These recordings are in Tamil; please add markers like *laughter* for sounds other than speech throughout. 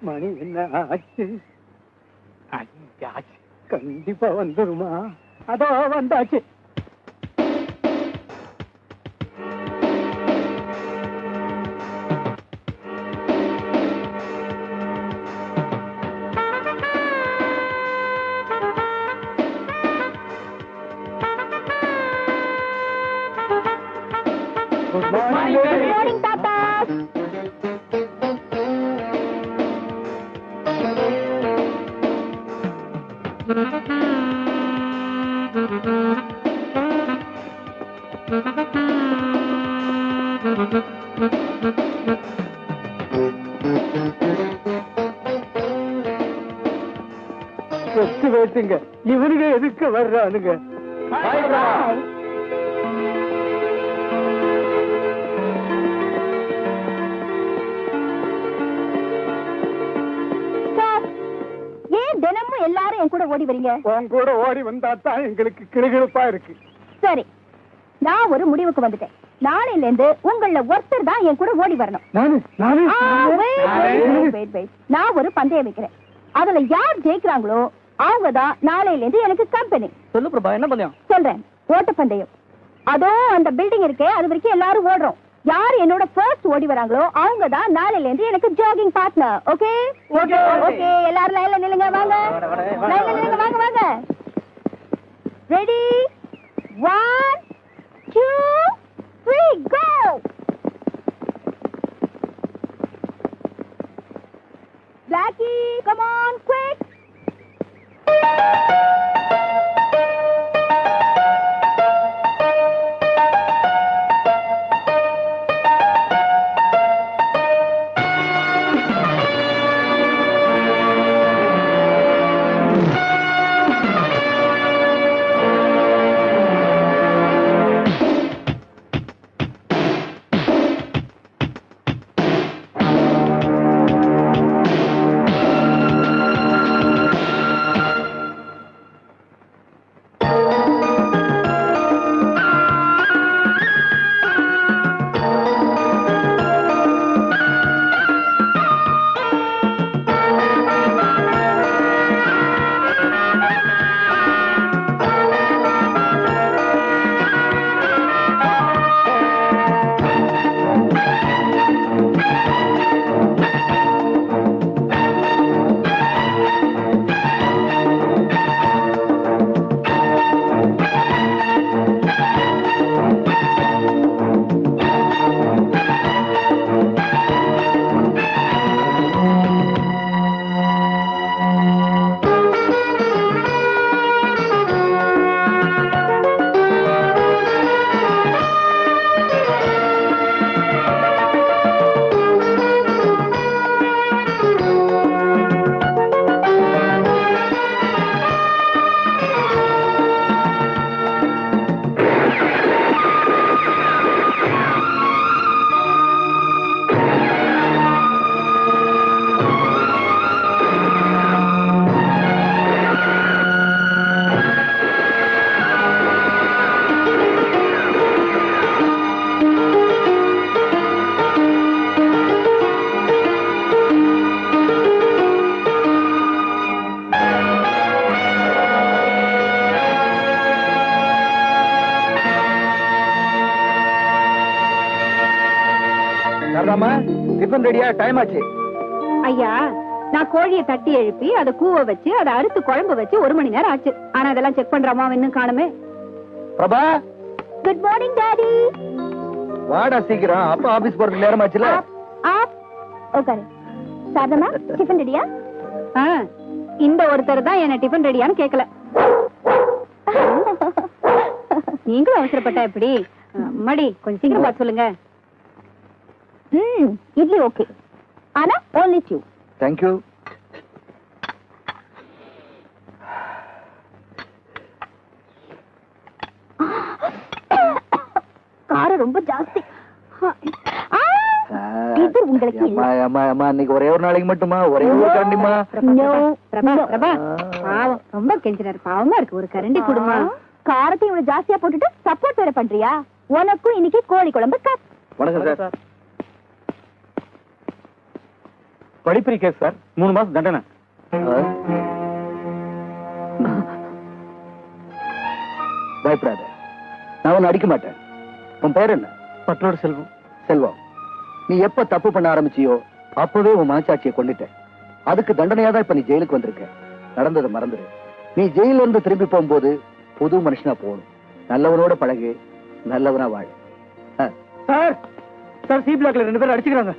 மணி என்ன ஆச்சு அஞ்சாச்சு கண்டிப்பா வந்துருமா. அதோ வந்தாச்சு. ஒத்து இவனுங்க எதுக்கு வர்றானுங்க? எல்லாரும் என் கூட ஓடி வரீங்க. உன் கூட ஓடி வந்தா தான் எங்களுக்கு கிளுகிழுப்பா இருக்கு. சரி. நான் ஒரு முடிவுக்கு வந்துட்டேன். நாளையில இருந்து உங்கள ஒருத்தர் தான் என் கூட ஓடி வரணும். நான்? ஒரு பந்தயம் வைக்கிறேன். அதுல யார் ஜெயிக்கிறாங்களோ அவங்க தான் நாளையில இருந்து எனக்கு கம்பெனி சொல்லு பிரபா என்ன பந்தயம்? சொல்றேன். ஓட்ட பந்தயம். அதோ அந்த பில்டிங் இருக்கே அது வரைக்கும் எல்லாரும் ஓடுறோம். யார் என்னோட ஃபர்ஸ்ட் ஓடி வராங்களோ அவங்க தான் நாளையில இருந்து எனக்கு jogging partner okay okay okay எல்லாரும் லைன்ல நில்லுங்க வாங்க. லைன்ல நில்லுங்க வாங்க வாங்க. ரெடி 1 2 டிஃபன் ரெடியா? டைம் ஆச்சு. ஐயா நான் கோழியை தட்டி எழுப்பி அதை கூவ வச்சு அதை அறுத்து குழம்பு வச்சு ஒரு மணி நேரம் ஆச்சு. ஆனா அதெல்லாம் செக் பண்றாமா இன்னும் காணுமே? பிரபா? குட் மார்னிங் டாடி வாடா சீக்கிரம். அப்பா ஆபீஸ் போறதுக்கு நேரம் ஆச்சுல? ஆப் உட்காரு சாரதமா டிஃபன் ரெடியா இந்த ஒருத்தர் தான் என்ன டிஃபன் ரெடியான்னு கேட்கல *laughs* நீங்களும் அவசரப்பட்டா எப்படி? மடி கொஞ்சம் சீக்கிரம் பார்த்து சொல்லுங்க. ம் இட்லி ஓகே. ஆனா only two. தேங்க்யூ காரம் ரொம்ப ஜாஸ்தி. ஆ, இது உங்களுக்கு இல்ல. அம்மா அம்மா அம்மா இன்னைக்கு ஒரே ஒரு நாளைக்கு மட்டுமா? ஒரே ஒரு கண்டிமா No, பிரபா, பிரபா, பாவம், ரொம்ப கெஞ்சினாரு. பாவமா இருக்கு. ஒரு கரண்டி குடுமா. காரத்தையும் இவ்வளவு ஜாஸ்தியா போட்டுட்டு சப்போர்ட் வேற பண்றியா? உனக்கும் இன்னைக்கு கோழி குழம்பு கப் வணக்கம் சார் படிப்பிரி கேஸ் சார். மூணு மாசம் தண்டனை. பயப்படாத. நான் உன்னை அடிக்க மாட்டேன். உன் பேர் என்ன? பற்றோட செல்வம். செல்வம். நீ எப்ப தப்பு பண்ண ஆரம்பிச்சியோ அப்பவே உன் மனசாட்சியை கொண்டுட்ட அதுக்கு தண்டனையா தான் இப்ப நீ ஜெயிலுக்கு வந்திருக்க. நடந்ததை மறந்துடு நீ ஜெயில இருந்து திரும்பி போகும்போது புது மனுஷனா போகணும். நல்லவனோட பழகு நல்லவனா வாழ. சார் சார் சி பிளாக்ல ரெண்டு பேரும் அடிச்சுக்கிறாங்க.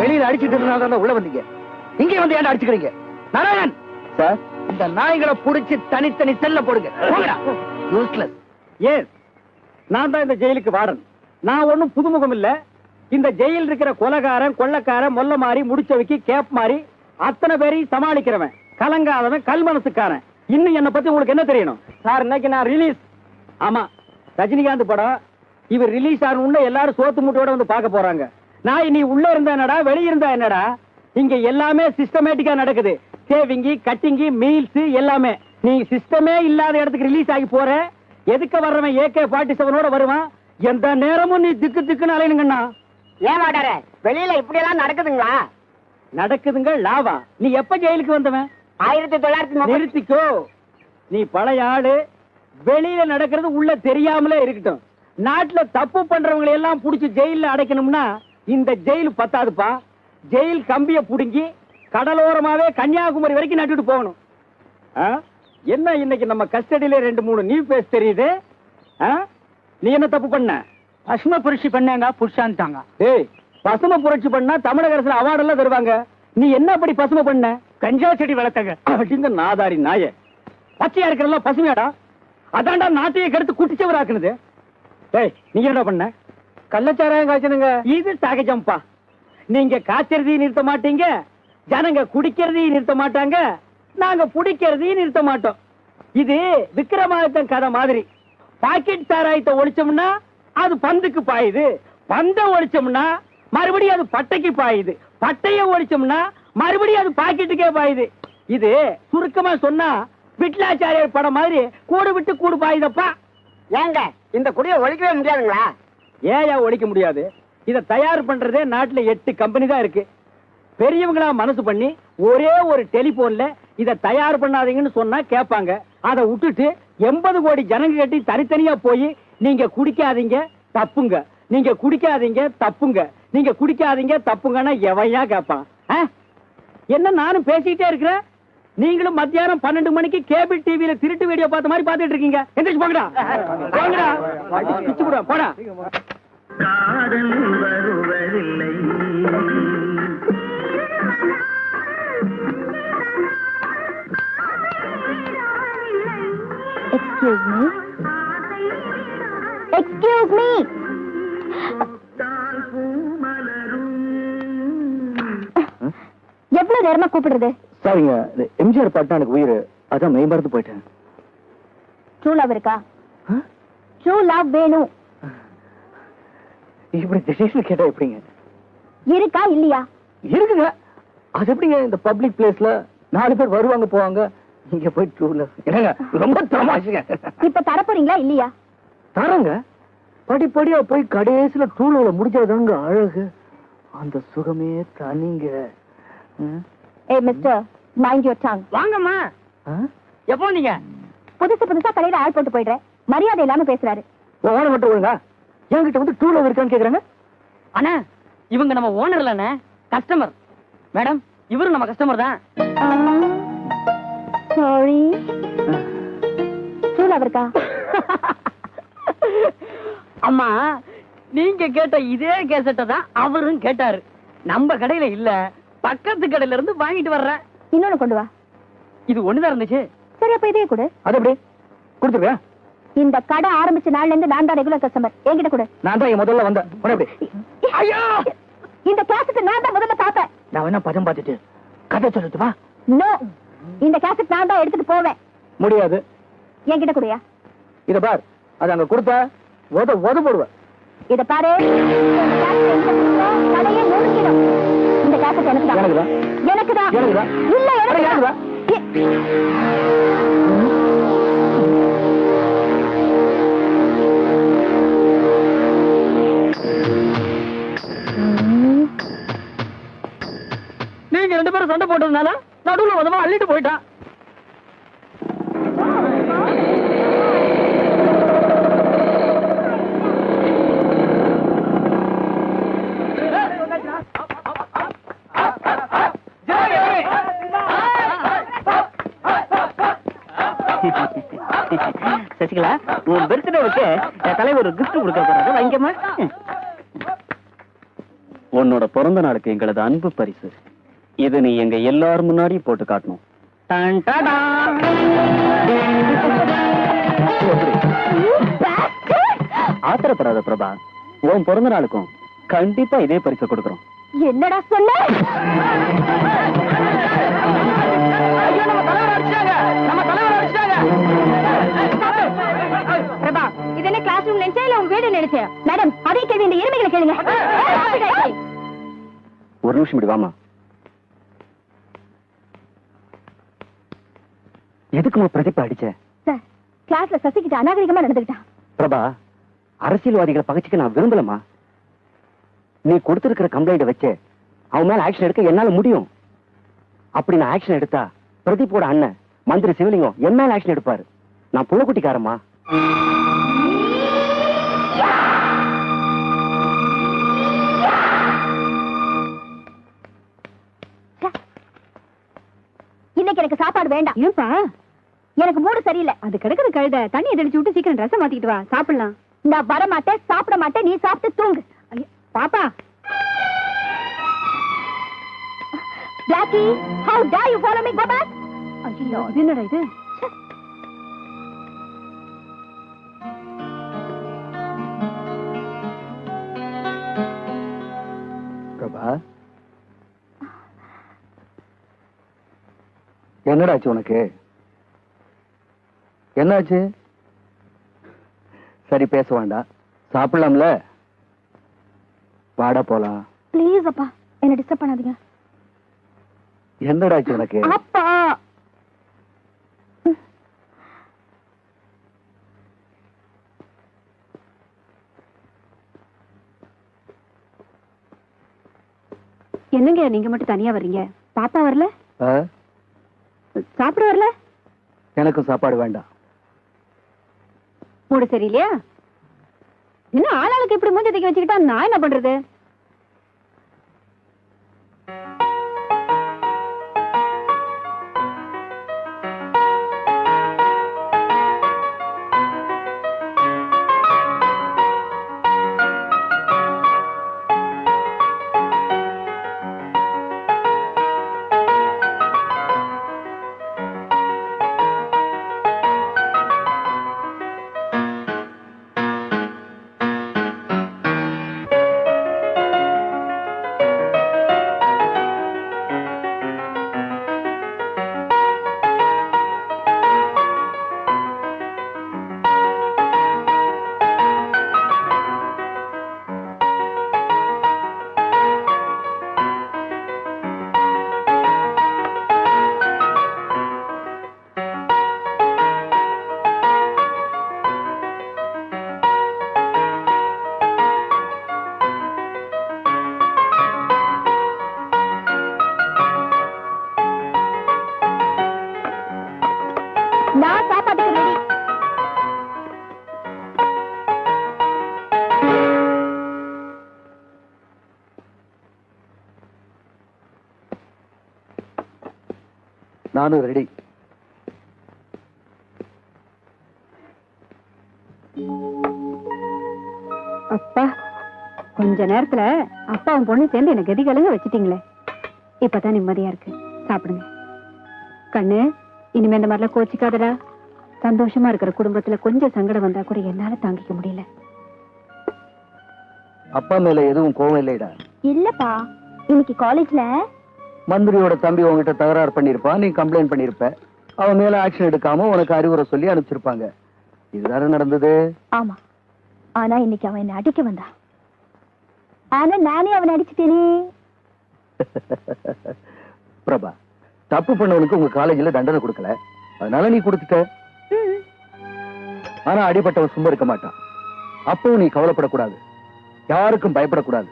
வெளியில அடிச்சிட்டு இருந்தா உள்ள வந்தீங்க. இங்க வந்து ஏன்டா அடிச்சுக்கிறீங்க? நாராயணன்! சார்? இந்த நாய்களை புடிச்சு தனித்தனி செல்ல போடுங்க. யூஸ்லெஸ் ஏன் நான் தான் இந்த ஜெயிலுக்கு வார்டன் நான் ஒண்ணும் புதுமுகம் இல்ல இந்த ஜெயில் இருக்கிற கொலகாரன் கொள்ளக்காரன் மொல்ல மாறி முடிச்சவைக்கு கேப் மாறி அத்தனை பேரையும் சமாளிக்கிறவன். கலங்காதவன் கல் மனசுக்காரன். இன்னும் என்னை பத்தி உங்களுக்கு என்ன தெரியணும்? சார் இன்னைக்கு நான் ரிலீஸ் ஆமா ரஜினிகாந்த் படம். இவர் ரிலீஸ் ஆகணும்னு எல்லாரும் சோத்து மூட்டையோட வந்து பார்க்க போறாங்க. நான் இனி உள்ள இருந்தா என்னடா வெளியிருந்தா என்னடா? இங்க எல்லாமே சிஸ்டமேட்டிக்கா நடக்குது. சேவிங்கி கட்டிங்கி மீல்ஸ் எல்லாமே. நீ சிஸ்டமே இல்லாத இடத்துக்கு ரிலீஸ் ஆகி போற. எதுக்க வர்றவன் ஏகே ஃபார்ட்டி செவனோட வருவான்? எந்த நேரமும் நீ திக்கு திக்குன்னு அலையணுங்கண்ணா. ஏன் மாட்டார? வெளியில இப்படி எல்லாம் நடக்குதுங்களா? நடக்குதுங்க லாவா. நீ எப்ப ஜெயிலுக்கு வந்தவன்? ஆயிரத்தி தொள்ளாயிரத்தி நிறுத்திக்கோ. நீ பழைய ஆளு. வெளியில நடக்கிறது உள்ள தெரியாமலே இருக்கட்டும். நாட்டுல தப்பு பண்றவங்களை எல்லாம் புடிச்சு ஜெயில்ல அடைக்கணும்னா இந்த ஜெயில் பத்தாதுப்பா. ஜெயில் கம்பிய புடுங்கி கடலோரமாவே கன்னியாகுமரி வரைக்கும் நட்டுட்டு போகணும்? என்ன இன்னைக்கு நம்ம கஸ்டடியில ரெண்டு மூணு நியூ பேஸ் தெரியுது? நீ என்ன தப்பு பண்ண? பசும புரட்சி பண்ணாங்க புருஷான்ட்டாங்க ஏய் பசும புரட்சி பண்ணா தமிழக அரசுல அவார்டு எல்லாம் தருவாங்க. நீ என்ன அப்படி பசுமை பண்ண? கஞ்சா செடி வளர்த்தங்க. அப்படிங்க நாதாரி நாய. பச்சையா இருக்கிறதெல்லாம் பசுமையாடா? அதான்டா நாட்டையே கெடுத்து குட்டிச்சவராக்குனது ஏய் நீங்க என்ன பண்ண? கள்ளச்சாராயம் காய்ச்சனுங்க இது சகஜம்ப்பா நீங்க காய்ச்சறதையும் நிறுத்த மாட்டீங்க. ஜனங்க குடிக்கிறதையும் நிறுத்த மாட்டாங்க. நாங்க புடிக்கிறதையும் நிறுத்த மாட்டோம். இது விக்ரமாதித்தன் கதை மாதிரி. பாக்கெட் சாராயத்தை ஒழிச்சோம்னா அது பந்துக்கு பாயுது. பந்த ஒழிச்சோம்னா மறுபடியும் அது பட்டைக்கு பாயுது. பட்டைய ஒழிச்சோம்னா மறுபடியும் அது பாக்கெட்டுக்கே பாயுது. இது சுருக்கமா சொன்னா விட்லாச்சாரியர் படம் மாதிரி கூடு விட்டு கூடு பாயுதப்பா. ஏங்க இந்த குடியை ஒழிக்கவே முடியாதுங்களா? ஏயா ஒழிக்க முடியாது. இத தயார் பண்றதே நாட்டுல எட்டு கம்பெனி தான் இருக்கு. பெரியவங்களா மனசு பண்ணி ஒரே ஒரு டெலிபோன்ல இத தயார் பண்ணாதீங்கன்னு சொன்னா கேட்பாங்க. அதை விட்டுட்டு எண்பது கோடி ஜனங்க கட்டி தனித்தனியா போய் நீங்க குடிக்காதீங்க தப்புங்க. நீங்க குடிக்காதீங்க தப்புங்க. நீங்க குடிக்காதீங்க தப்புங்கன்னா எவையா கேட்பான் ஆ? என்ன நானும் பேசிக்கிட்டே இருக்கிறேன்? நீங்களும் மத்தியானம் பன்னெண்டு மணிக்கு கேபிள் டிவியில திருட்டு வீடியோ பார்த்த மாதிரி பார்த்துட்டு இருக்கீங்க. எந்திரிச்சு போங்கடா. போங்கடா. பிச்சு போடா. காதல் வருவதில்லை. எக்ஸ்கியூஸ் மீ எவ்வளவு நேரமா கூப்பிடுறது? சரிங்க. எம்ஜிஆர் பாட்டு எனக்கு உயிர். அதான் மறந்து போயிட்டேன். ட்ரூ லவ் இருக்கா? ட்ரூ லவ் வேணும். இப்படி திடீர்னு கேட்டா எப்படிங்க? இருக்கா இல்லையா? இருக்குங்க. அது எப்படிங்க இந்த பப்ளிக் பிளேஸ்ல நாலு பேர் வருவாங்க போவாங்க இங்க போய் டூல என்னங்க ரொம்ப தமாஷுங்க இப்ப தரப்போறீங்களா இல்லையா? தரங்க. படிப்படியா போய் கடைசியில டூல முடிஞ்சதாங்க அழகு. அந்த சுகமே தனிங்க. ம்? ஏ மிஸ்டர் மைண்ட் யுவர் டாங் வாங்கம்மா? எப்போ நீங்க புதுசு புதுசா கடையில ஆள் போட்டு போயிடுறேன். மரியாதை இல்லாம பேசுறாரு. ஓன மட்டும் ஒழுங்கா? என்கிட்ட வந்து டூல இருக்கான்னு கேக்குறாங்க? அண்ணா இவங்க நம்ம ஓனர் இல்லண்ணே. கஸ்டமர் மேடம் இவரும் நம்ம கஸ்டமர் தான். சாரி ட்ரூ லவ் இருக்கா அம்மா நீங்க கேட்ட இதே கேசட்டை தான் அவரும் கேட்டாரு. நம்ம கடையில இல்ல பக்கத்து கடையில இருந்து வாங்கிட்டு வர்றேன் இன்னொன்னு கொண்டு வா. இது ஒண்ணுதான் இருந்துச்சு. சரி அப்ப இதே கொடு. அது எப்படி? இந்த கடை ஆரம்பிச்ச நாள்ல இருந்து நான் தான் ரெகுலர் கஸ்டமர் என்கிட்ட கொடு. நான் தான் முதல்ல வந்தேன் எப்படி? ஐயோ! இந்த கேசட் நான் தான் முதல்ல பார்த்தேன் நான் வேணா பதம் பார்த்துட்டு கதை சொல்லட்டுமா? நோ இந்த கேசட் நான் தான் எடுத்துட்டு போவேன். முடியாது. என்கிட்ட கொடுயா? இத பார். அது அங்க கொடுத்தா உத உத போடுவேன் இத பாரு இந்த கேசட் எனக்கு தான்? எனக்கு எனக்குதா? இல்ல அட, எனக்குதா எனக்குதா? எ- நீங்க ரெண்டு பேரும் சண்டை போட்டதுனால நடுவுல உதவா அள்ளிட்டு போயிட்டான் சசிகலா உன் பர்த்டேவுக்கு தலைவர் ஒரு கிஃப்ட் கொடுக்க போறாரு. வாங்கிக்கமா உன்னோட பிறந்த நாளுக்கு எங்களது அன்பு பரிசு. இது நீ எங்க எல்லாரும் முன்னாடி போட்டு காட்டணும். டன் டாடா. ஆத்திரப்படாத பிரபா உன் பிறந்த நாளுக்கும் கண்டிப்பா இதே பரிசை கொடுக்கறோம். என்னடா சொன்ன? நம்ம தலைவர் அடிச்சிட்டாங்க. நம்ம தலைவர் அடிச்சிட்டாங்க. நினைச்சேன் மேடம் அதே கேள்வி இந்த எருமைகளை கேளுங்க. ஒரு நிமிஷம் இப்படி வாமா எதுக்குமா பிரதீபா அடிச்ச? சார் கிளாஸ்ல சசிகிட்ட அநாகரிகமா நடந்துக்கிட்டான். பிரபா அரசியல்வாதிகளை பகச்சிக்க நான் விரும்பலமா நீ கொடுத்திருக்கிற கம்ப்ளைண்ட் வச்சு அவன் மேல ஆக்ஷன் எடுக்க என்னால முடியும். அப்படி நான் ஆக்ஷன் எடுத்தா பிரதீப்போட அண்ணன் மந்திரி சிவலிங்கம் என் மேல ஆக்ஷன் எடுப்பாரு. நான் புள்ளக்குட்டிக்காரம்மா இன்னைக்கு எனக்கு சாப்பாடு வேண்டாம். ஏன்பா? எனக்கு மூடு சரியில்லை. அது கிடக்குற கழுத தண்ணி தெளிச்சு விட்டு சீக்கிரம் ரசம் மாத்திக்கிட்டு வா. சாப்பிடலாம். நான் வர மாட்டேன் சாப்பிட மாட்டேன் நீ சாப்பிட்டு தூங்கு. பாப்பா. Blackie how dare you follow me go back ஐயோ இது என்னடா இது. பிரபா என்னடாச்சு உனக்கு? என்னாச்சு? சரி பேச வேண்டாம். சாப்பிடலாம்ல? வாடா போலாம். ப்ளீஸ் அப்பா. என்ன டிஸ்டர்ப் பண்ணாதீங்க. என்னடாச்சு உனக்கு? அப்பா! என்னங்க நீங்க மட்டும் தனியா வர்றீங்க? பாப்பா வரல? ஆ? சாப்பிட வரல எனக்கும் சாப்பாடு வேண்டாம். மூடு சரியில்லையா? என்ன ஆளாளுக்கு இப்படி மூஞ்சி தூக்கி வச்சுக்கிட்டா நான் என்ன பண்றது? நான் சாப்பாட்டுக்கு ரெடி நானும் ரெடி அப்பா கொஞ்ச நேரத்துல அப்பாவும் பொண்ணு சேர்ந்து எனக்கு கதி கலங்க வச்சுட்டீங்களே. இப்பதான் நிம்மதியா இருக்கு. சாப்பிடுங்க. கண்ணு இனிமே இந்த மாதிரிலாம் கோச்சிக்காதடா. சந்தோஷமா இருக்கிற குடும்பத்துல கொஞ்சம் சங்கடம் வந்தா கூட என்னால தாங்கிக்க முடியல. அப்பா மேல எதுவும் கோவம் இல்லைடா. இல்லப்பா இன்னைக்கு காலேஜ்ல மந்திரியோட தம்பி உன்கிட்ட தகராறு பண்ணிருப்பான் நீ கம்ப்ளைண்ட் பண்ணிருப்ப அவன் மேல ஆக்ஷன் எடுக்காம உனக்கு அறிவுரை சொல்லி அனுப்பிச்சிருப்பாங்க. இதுதானே நடந்தது? ஆமா. ஆனா இன்னைக்கு அவன் என்ன அடிக்க வந்தான் ஆனா நானே அவனை அடிச்சிட்டேனே. *laughs* பிரபா தப்பு பண்ணவனுக்கு உங்க காலேஜ்ல தண்டனை கொடுக்கல. அதனால நீ கொடுத்துட்ட. ஆனா அடிபட்டவன் சும்மா இருக்க மாட்டான். அப்பவும் நீ கவலைப்படக்கூடாது. யாருக்கும் பயப்படக்கூடாது.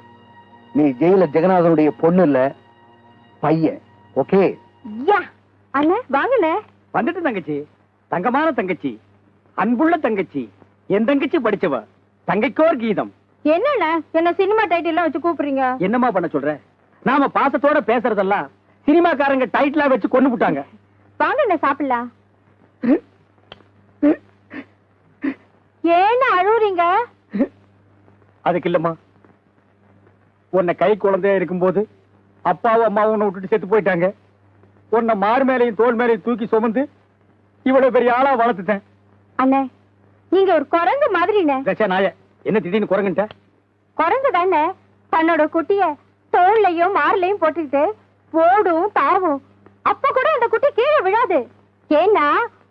நீ ஜெயில ஜெகநாதனுடைய பொண்ணு இல்ல பையன். ஓகே? யா! அண்ணே வாங்கண்ணே. வந்துட்டு தங்கச்சி. தங்கமான தங்கச்சி. அன்புள்ள தங்கச்சி. என் தங்கச்சி படிச்சவ. தங்கைக்கோர் கீதம். என்னண்ணே? என்ன சினிமா டைட்டில் வச்சு கூப்பிடுறீங்க? என்னம்மா பண்ண சொல்ற? நாம பாசத்தோட பேசுறதெல்லாம் சினிமாக்காரங்க டைட்டிலா வச்சு கொண்டு விட்டாங்க வாங்கண்ணே சாப்பிடலாம்? ஏன்னு அழுவுறீங்க? அதுக்கு இல்லம்மா. உன்னை கை குழந்தையா இருக்கும்போது அப்பாவும் அம்மாவும் உன்னை விட்டுட்டு செத்து போயிட்டாங்க. உன்னை மார் மேலையும் தோல் மேலையும் தூக்கி சுமந்து இவ்வளவு பெரிய ஆளா வளர்த்துட்டேன். அண்ணே நீங்க ஒரு குரங்கு தச்சா நாய என்ன திடீர்னு குரங்குட்ட குரங்கு தானே தன்னோட குட்டிய தோல்லையும் மார்லையும் போட்டுக்கிட்டு ஓடும் தாவும் அப்ப கூட அந்த குட்டி கீழே விழாது. ஏன்னா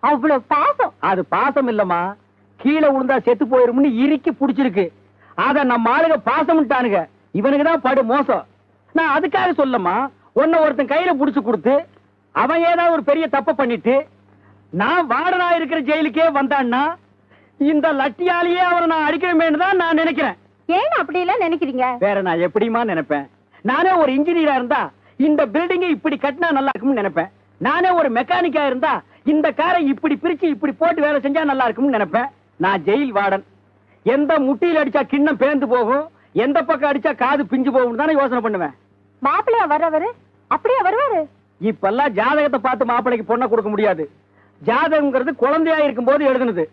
அவ்வளவு பாசம். அது பாசம் இல்லம்மா. கீழே விழுந்தா செத்து போயிரும்னு இறுக்கி புடிச்சிருக்கு. அத நம்ம ஆளுங்க பாசம்ட்டானுங்க இவனுக்கு தான் படு மோசம். நான் அதுக்காக சொல்லம்மா உன்னை ஒருத்தன் கையில புடிச்சு கொடுத்து அவன் ஏதாவது ஒரு பெரிய தப்ப பண்ணிட்டு நான் வார்டனா இருக்கிற ஜெயிலுக்கே வந்தான்னா இந்த லட்டியாலேயே அவனை நான் அடிக்கணுமேனு தான் நான் நினைக்கிறேன். ஏன் அப்படி எல்லாம் நினைக்கிறீங்க? வேற நான் எப்படிமா நினைப்பேன்? நானே ஒரு இன்ஜினியரா இருந்தா இந்த பில்டிங்கை இப்படி கட்டினா நல்லா இருக்கும்னு நினைப்பேன். நானே ஒரு மெக்கானிக்கா இருந்தா இந்த காரை இப்படி பிரிச்சு இப்படி போட்டு வேலை செஞ்சா நல்லா இருக்கும்னு நினைப்பேன். நான் ஜெயில் வார்டன். எந்த முட்டியில் அடிச்சா கிண்ணம் பேந்து போகும் எந்த பக்கம் அடிச்சா காது பிஞ்சு போகும் தானே யோசனை பண்ணுவேன். மாப்பிள்ளையா வர்றவரு? அப்படியே வருவாரு? இப்பெல்லாம் ஜாதகத்தை பார்த்து மாப்பிளைக்கு பொண்ணை கொடுக்க முடியாது. ஜாதகம்ங்கிறது குழந்தையா இருக்கும்போது எழுதுனது.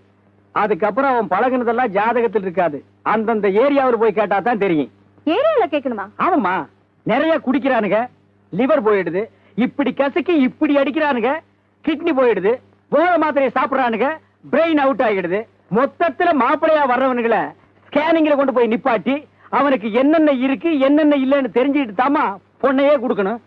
அதுக்கப்புறம் அவன் பழகுனதெல்லாம் ஜாதகத்தில் இருக்காது. அந்தந்த ஏரியாவில் போய் கேட்டா தான் தெரியும். ஏரியால கேட்கணுமா? ஆமாம்மா. நிறைய குடிக்கிறானுங்க. லிவர் போயிடுது. இப்படி கசக்கி இப்படி அடிக்கிறானுங்க. கிட்னி போயிடுது. போதை மாத்திரையை சாப்பிடுறானுங்க. பிரெயின் அவுட் ஆகிடுது. மொத்தத்துல மாப்பிளையா வர்றவனுங்களை ஸ்கேனிங்ல கொண்டு போய் நிப்பாட்டி அவனுக்கு என்னென்ன இருக்கு என்னென்ன இல்லைன்னு தெரிஞ்சுக்கிட்டு தாமா பொண்ணையே கொடுக்கணும்.